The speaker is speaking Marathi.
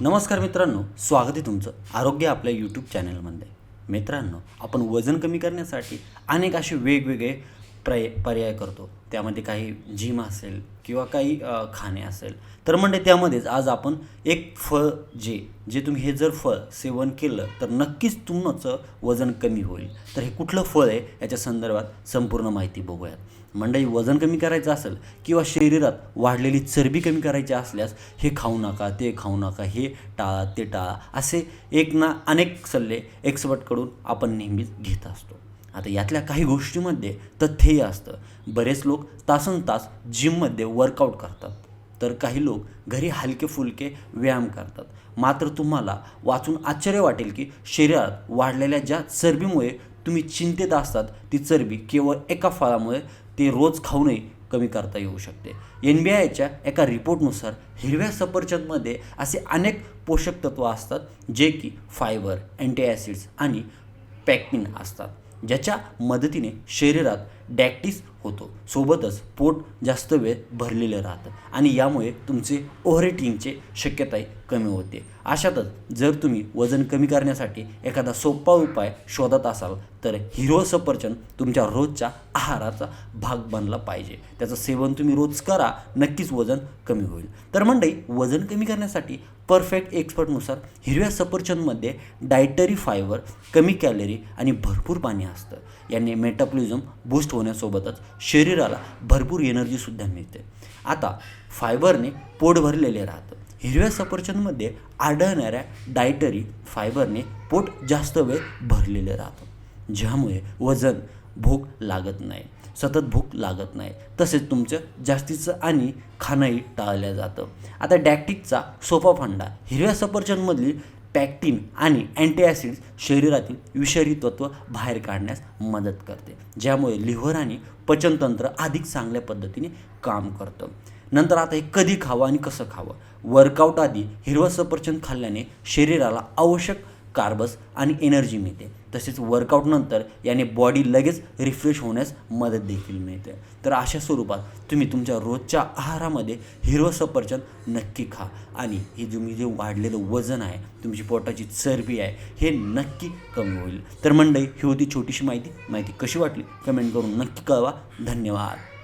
नमस्कार मित्रांनो स्वागत आहे तुमचं आरोग्य आपल्या यूट्यूब चॅनलमध्ये मित्रांनो आपण वजन कमी करण्यासाठी अनेक असे वेगवेगळे पर्याय पर्याय करतो. त्यामध्ये काही जिम असेल किंवा काही खाणे असेल. तर म्हणजे त्यामध्येच आज आपण एक फळ जे जे तुम्ही हे जर फळ सेवन केलं तर नक्कीच तुमचं वजन कमी होईल. तर हे कुठलं फळ आहे याच्या संदर्भात संपूर्ण माहिती बघूयात. मंडळी वजन कमी करायचं असेल किंवा शरीरात वाढलेली चरबी कमी करायची असल्यास हे खाऊ नका ते खाऊ नका हे टाळा ते टाळा असे एक ना अनेक सल्ले एक्सपर्टकडून आपण नेहमीच घेत असतो. आता यातल्या काही गोष्टीमध्ये तथ्यही असतं. बरेच लोक तासन तास जिममध्ये वर्कआउट करतात. तर काही लोक घरी हलके फुलके व्यायाम करतात. मात्र तुम्हाला वाचून आश्चर्य वाटेल की शरीरात वाढलेल्या ज्या चरबीमुळे तुम्ही चिंतेत असतात ती चरबी केवळ एका फळामुळे ते रोज खाऊनही कमी करता येऊ शकते. एन बी आयच्या एका रिपोर्टनुसार हिरव्या सफरचंदमध्ये असे अनेक पोषक तत्व असतात जे की फायबर अँटीॲसिड्स आणि पॅक्टिन असतात. ज्याच्या मदतीने शरीरात डॅक्टिस होतो. सोबतच पोट जास्त वेळ भरलेलं राहतं आणि यामुळे तुमचे ओव्हरेटिंगचे शक्यताही कमी होते. अशातच जर तुम्ही वजन कमी करण्यासाठी एखादा सोपा उपाय शोधत असाल तर हिरो सफरचंद तुमच्या रोजच्या आहाराचा भाग बनला पाहिजे. त्याचं सेवन तुम्ही रोज करा नक्कीच वजन कमी होईल. तर मंडळी वजन कमी करण्यासाठी परफेक्ट एक्सपर्टनुसार हिरव्या सफरचंदमध्ये डायटरी फायबर कमी कॅलरी आणि भरपूर पाणी असतं. याने मेटाबॉलिझम बूस्ट होण्यासोबतच शरीराला भरपूर एनर्जीसुद्धा मिळते. आता फायबरने पोट भरलेले राहतं. हिरव्या सफरचंदमध्ये आढळणाऱ्या डायटरी फायबरने पोट जास्त वेळ भरलेलं राहतं. ज्यामुळे वजन भूक लागत नाही सतत भूक लागत नाही. तसेच तुमचं जास्तीचं आणि खाणंही टाळलं जातं. आता डॅक्टिकचा सोपा फंडा हिरव्या सफरचंदमधील पॅक्टिन आणि अँटीॲसिड्स शरीरातील विषारी तत्व बाहेर काढण्यास मदत करते ज्यामुळे लिव्हर आणि पचनतंत्र अधिक चांगल्या पद्धतीने काम करतं. नंतर आता हे कधी खावं आणि कसं खावं? वर्कआउट आधी हिरवं सफरचंद खाल्ल्याने शरीराला आवश्यक कार्बस आणि एनर्जी मिळते. तसेच वर्कआउटनंतर याने बॉडी लगेच रिफ्रेश होण्यास मदत देखील मिळते. तर अशा स्वरूपात तुम्ही तुमच्या रोजच्या आहारामध्ये हिरवं सफरचंद नक्की खा. आणि हे तुम्ही जे वाढलेलं वजन आहे तुमची पोटाची चरबी आहे हे नक्की कमी होईल. तर मंडळी ही होती छोटीशी माहिती. माहिती कशी वाटली? कमेंट करून नक्की कळवा. धन्यवाद.